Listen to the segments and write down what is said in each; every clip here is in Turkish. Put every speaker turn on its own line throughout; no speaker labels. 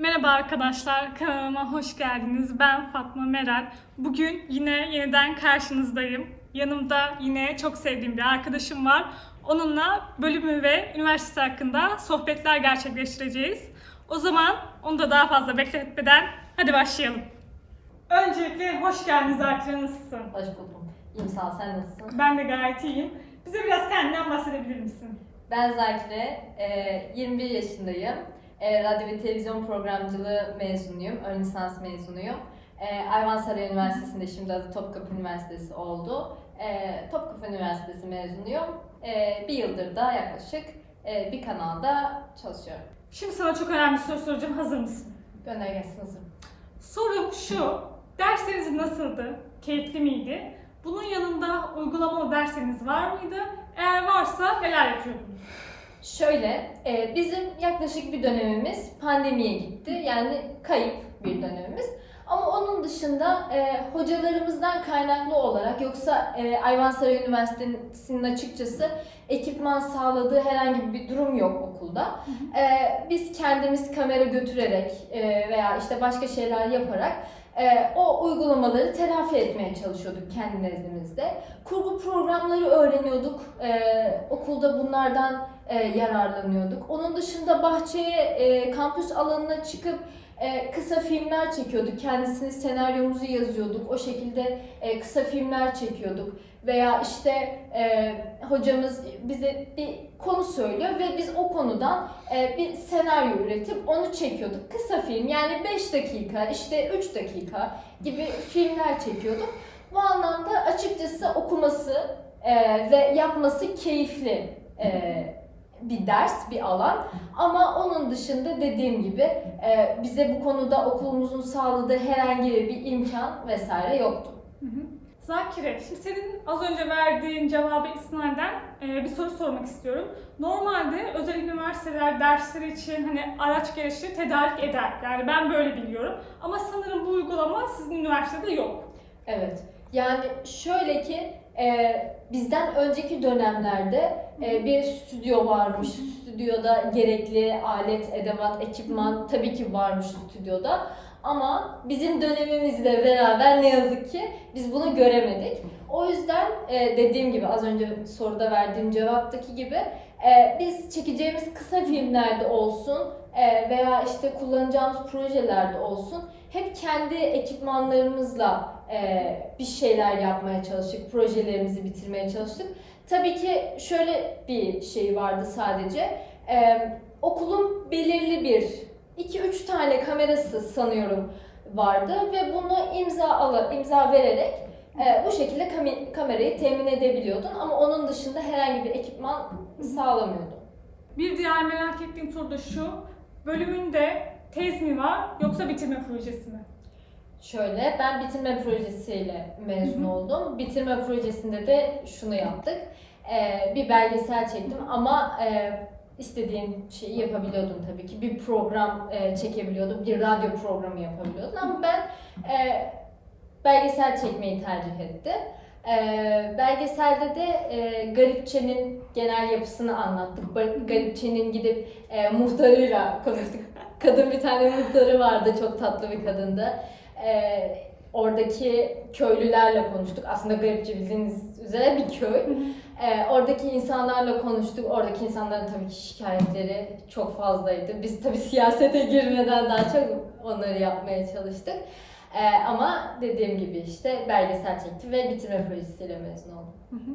Merhaba arkadaşlar, kanalıma hoş geldiniz. Ben Fatma Meral. Bugün yine yeniden karşınızdayım. Yanımda yine çok sevdiğim bir arkadaşım var. Onunla bölümü ve üniversitesi hakkında sohbetler gerçekleştireceğiz. O zaman onu da daha fazla bekletmeden hadi başlayalım. Öncelikle hoş geldiniz Zakir, nasılsın?
Hoş buldum. İyiyim sağ ol. Sen nasılsın?
Ben de gayet iyiyim. Bize biraz kendinden bahsedebilir misin?
Ben Zakire. e, 21 yaşındayım. E, radyo ve televizyon programcılığı mezunuyum. Ön lisans mezunuyum. E, Ayvansaray Üniversitesi'nde şimdi adı Topkapı Üniversitesi oldu. E, Topkapı Üniversitesi mezunuyum. E, bir yıldır da yaklaşık e, bir kanalda çalışıyorum.
Şimdi sana çok önemli bir soru soracağım. Hazır mısın?
Gönder gelsin hazırım.
Sorum şu, dersleriniz nasıldı? Keyifli miydi? Bunun yanında uygulamalı dersleriniz var mıydı? Eğer varsa neler yapıyordunuz?
Şöyle, e, bizim yaklaşık bir dönemimiz pandemiye gitti. Yani kayıp bir dönemimiz. Ama onun dışında e, hocalarımızdan kaynaklı olarak yoksa e, Ayvansaray Üniversitesi'nin açıkçası ekipman sağladığı herhangi bir durum yok okulda. E, biz kendimiz kamera götürerek e, veya işte başka şeyler yaparak e, o uygulamaları telafi etmeye çalışıyorduk kendi nezdimizde. Kurgu programları öğreniyorduk. E, okulda bunlardan e, yararlanıyorduk. Onun dışında bahçeye, e, kampüs alanına çıkıp e, kısa filmler çekiyorduk. Kendisini senaryomuzu yazıyorduk. O şekilde kısa filmler çekiyorduk. Veya işte e, hocamız bize bir konu söylüyor ve biz o konudan e, bir senaryo üretip onu çekiyorduk. Kısa film yani 5 dakika, işte 3 dakika gibi filmler çekiyorduk. Bu anlamda açıkçası okuması e, ve yapması keyifli e, bir ders, bir alan. Ama onun dışında dediğim gibi e, bize bu konuda okulumuzun sağladığı herhangi bir imkan vesaire yoktu.
Zakire, şimdi senin az önce verdiğin cevabı isnaden e, bir soru sormak istiyorum. Normalde özel üniversiteler dersleri için hani araç gereçleri tedarik eder. Yani ben böyle biliyorum. Ama sanırım bu uygulama sizin üniversitede yok.
Evet. Yani şöyle ki e, bizden önceki dönemlerde e, bir stüdyo varmış. Stüdyoda gerekli alet, edevat, ekipman tabii ki varmış stüdyoda. Ama bizim dönemimizle beraber ne yazık ki biz bunu göremedik. O yüzden e, dediğim gibi az önce soruda verdiğim cevaptaki gibi e, biz çekeceğimiz kısa filmlerde olsun e, veya işte kullanacağımız projelerde olsun hep kendi ekipmanlarımızla bir şeyler yapmaya çalıştık, projelerimizi bitirmeye çalıştık. Tabii ki şöyle bir şey vardı sadece. Okulun belirli bir, 2-3 tane kamerası sanıyorum vardı ve bunu imza alıp imza vererek e, bu şekilde kami- kamerayı temin edebiliyordun ama onun dışında herhangi bir ekipman sağlamıyordun.
Bir diğer merak ettiğim soru da şu. Bölümünde tez mi var yoksa bitirme projesi mi?
Şöyle, ben bitirme projesiyle mezun oldum. Bitirme projesinde de şunu yaptık. Ee, bir belgesel çektim ama e, istediğim şeyi yapabiliyordum tabii ki. Bir program e, çekebiliyordum, bir radyo programı yapabiliyordum ama ben e, belgesel çekmeyi tercih ettim. E, belgeselde de e, Garipçe'nin genel yapısını anlattık. Garipçe'nin gidip e, muhtarıyla konuştuk. Kadın bir tane muhtarı vardı, çok tatlı bir kadındı. Ee, oradaki köylülerle konuştuk. Aslında garipçe bildiğiniz üzere bir köy. Ee, oradaki insanlarla konuştuk. Oradaki insanların tabii ki şikayetleri çok fazlaydı. Biz tabii siyasete girmeden daha çok onları yapmaya çalıştık. Ee, ama dediğim gibi işte belgesel çekti ve bitirme projesiyle mezun oldum.
Hı hı.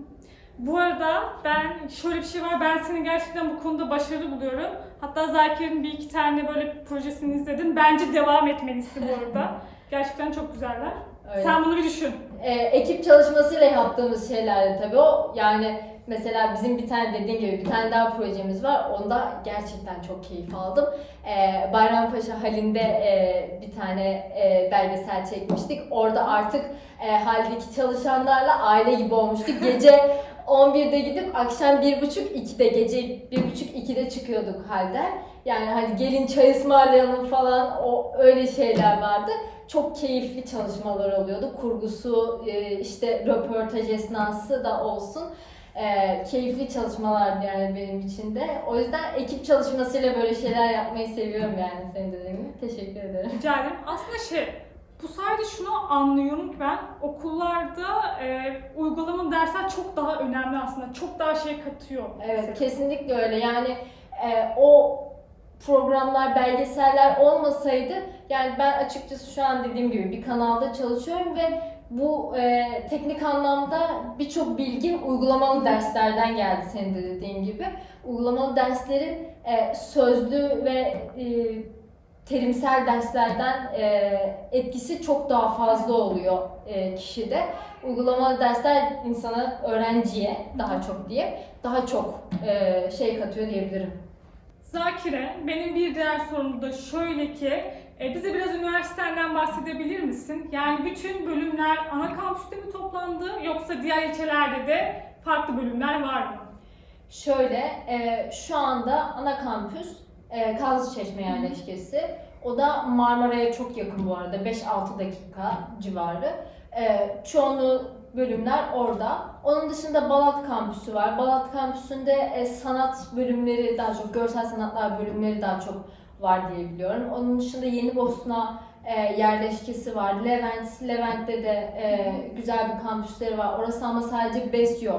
Bu arada ben şöyle bir şey var. Ben seni gerçekten bu konuda başarılı buluyorum. Hatta Zakir'in bir iki tane böyle projesini izledim. Bence devam etmelisin bu arada. Gerçekten çok güzeller.
Öyle.
Sen bunu bir düşün.
Ee, ekip çalışmasıyla yaptığımız şeylerdi tabii o. Yani mesela bizim bir tane dediğin gibi bir tane daha projemiz var. Onda gerçekten çok keyif aldım. Ee, Bayrampaşa halinde e, bir tane e, belgesel çekmiştik. Orada artık e, haldeki çalışanlarla aile gibi olmuştuk. Gece 11'de gidip akşam 1.30-2'de gece 1.30-2'de çıkıyorduk halde. Yani hani gelin çay ısmarlayalım falan o öyle şeyler vardı çok keyifli çalışmalar oluyordu. Kurgusu, e, işte röportaj esnası da olsun. e, keyifli çalışmalardı yani benim için de. O yüzden ekip çalışmasıyla böyle şeyler yapmayı seviyorum yani senin dediğin gibi. Teşekkür ederim.
Rica ederim. Aslında şey, bu sayede şunu anlıyorum ki ben okullarda e, uygulamalı dersler çok daha önemli aslında. Çok daha şey katıyor.
Evet kesinlikle öyle yani e, o programlar, belgeseller olmasaydı yani ben açıkçası şu an dediğim gibi bir kanalda çalışıyorum ve bu e, teknik anlamda birçok bilgim uygulamalı derslerden geldi senin de dediğin gibi. Uygulamalı derslerin e, sözlü ve e, terimsel derslerden e, etkisi çok daha fazla oluyor e, kişide. Uygulamalı dersler insana, öğrenciye daha çok diye daha çok e, şey katıyor diyebilirim.
Zakire, benim bir diğer sorum da şöyle ki, e, bize biraz üniversitenden bahsedebilir misin? Yani bütün bölümler ana kampüste mi toplandı yoksa diğer ilçelerde de farklı bölümler var mı?
Şöyle, e, şu anda ana kampüs e, Kazlıçeşme yerleşkesi. O da Marmara'ya çok yakın bu arada. 5-6 dakika civarı. E, çoğunluğu bölümler orada. Onun dışında Balat kampüsü var. Balat kampüsünde e, sanat bölümleri daha çok, görsel sanatlar bölümleri daha çok var diye biliyorum. Onun dışında Yeni Bosna e, yerleşkesi var. Levent, Levent'te de e, güzel bir kampüsleri var. Orası ama sadece Besyo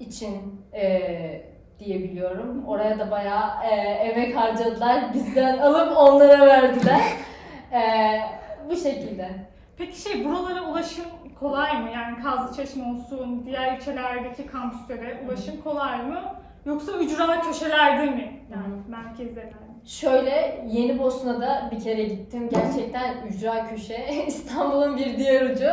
için e, diyebiliyorum. Oraya da bayağı e, emek harcadılar. Bizden alıp onlara verdiler. E, bu şekilde.
Peki şey, buralara ulaşım kolay mı? Yani Kazlıçeşme olsun, diğer ilçelerdeki kampüslere ulaşım kolay mı? Yoksa ücra köşelerde mi? Yani merkezlerde mi?
Şöyle Yeni Bosna'da bir kere gittim. Gerçekten ücra köşe. İstanbul'un bir diğer ucu.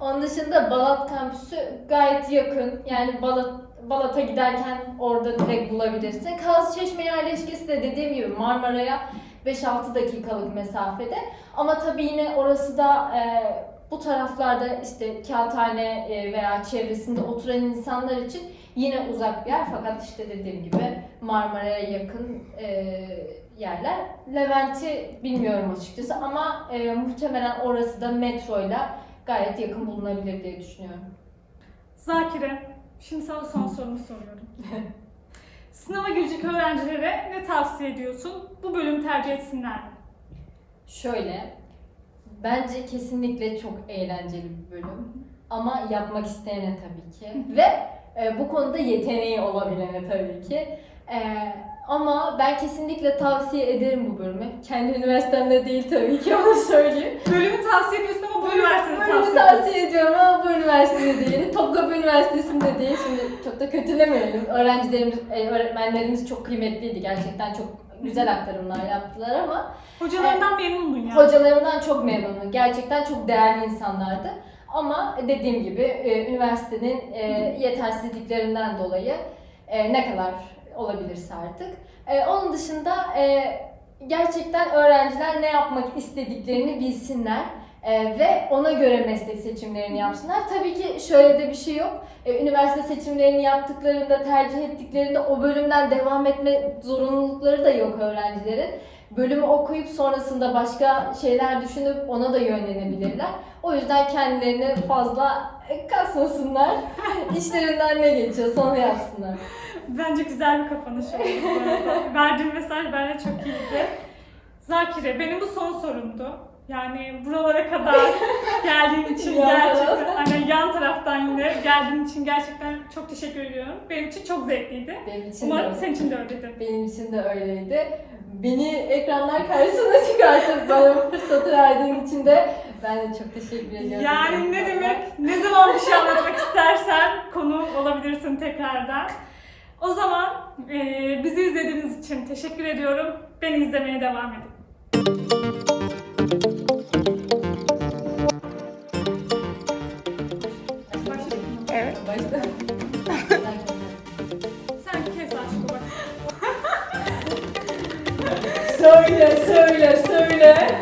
Onun dışında Balat kampüsü gayet yakın. Yani Balat Balat'a giderken orada direkt bulabilirsin. Kazlıçeşme yerleşkesi de dediğim gibi Marmara'ya 5-6 dakikalık mesafede. Ama tabii yine orası da e, bu taraflarda işte Kağıthane e, veya çevresinde oturan insanlar için yine uzak bir yer. Fakat işte dediğim gibi Marmara'ya yakın e, yerler. Levent'i bilmiyorum açıkçası ama e, muhtemelen orası da metroyla gayet yakın bulunabilir diye düşünüyorum.
Zakire, şimdi sana son sorumu soruyorum. Sınava girecek öğrencilere ne tavsiye ediyorsun? Bu bölümü tercih etsinler mi?
Şöyle, bence kesinlikle çok eğlenceli bir bölüm. Ama yapmak isteyene tabii ki. Ve e, bu konuda yeteneği olabilene tabii ki. E, ama ben kesinlikle tavsiye ederim bu bölümü. Kendi üniversitemde değil tabii ki onu söyleyeyim.
Bölümü tavsiye ediyorsun ama bu üniversitede
Bölümü
tavsiye ediyorsun.
tavsiye ediyorum ama bu üniversitede değil. Topkapı Üniversitesi'nde değil. Şimdi çok da kötülemeyelim. Öğrencilerimiz, e, öğretmenlerimiz çok kıymetliydi. Gerçekten çok güzel aktarımlar yaptılar ama
Hocalarından memnundun ya.
Hocalarımdan çok memnunum. Gerçekten çok değerli insanlardı. Ama dediğim gibi e, üniversitenin e, yetersizliklerinden dolayı e, ne kadar olabilirse artık. E, onun dışında e, gerçekten öğrenciler ne yapmak istediklerini bilsinler. e, ve ona göre meslek seçimlerini yapsınlar. Tabii ki şöyle de bir şey yok. E, üniversite seçimlerini yaptıklarında, tercih ettiklerinde o bölümden devam etme zorunlulukları da yok öğrencilerin bölümü okuyup sonrasında başka şeyler düşünüp ona da yönlenebilirler. O yüzden kendilerini fazla kasmasınlar. İşlerinden ne geçiyorsa onu yapsınlar.
Bence güzel bir kapanış oldu bu arada. Verdiğin mesaj bence çok iyiydi. Zakire, benim bu son sorumdu. Yani buralara kadar geldiğin için
Yan
gerçekten, hani yan taraftan yine geldiğin için gerçekten çok teşekkür ediyorum. Benim için çok zevkliydi.
Benim için de
Umarım
öyle.
senin için de öyledir.
Benim için de öyleydi. Beni ekranlar karşısına çıkartıp bana bu fırsatı verdiğin için de ben de çok teşekkür ediyorum.
Yani ne demek, ne zaman bir şey anlatmak istersen konu olabilirsin tekrardan. O zaman eee, bizi izlediğiniz için teşekkür ediyorum. Beni izlemeye devam edin.
Evet.
Sen kes
söyle, söyle, söyle.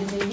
Malatya var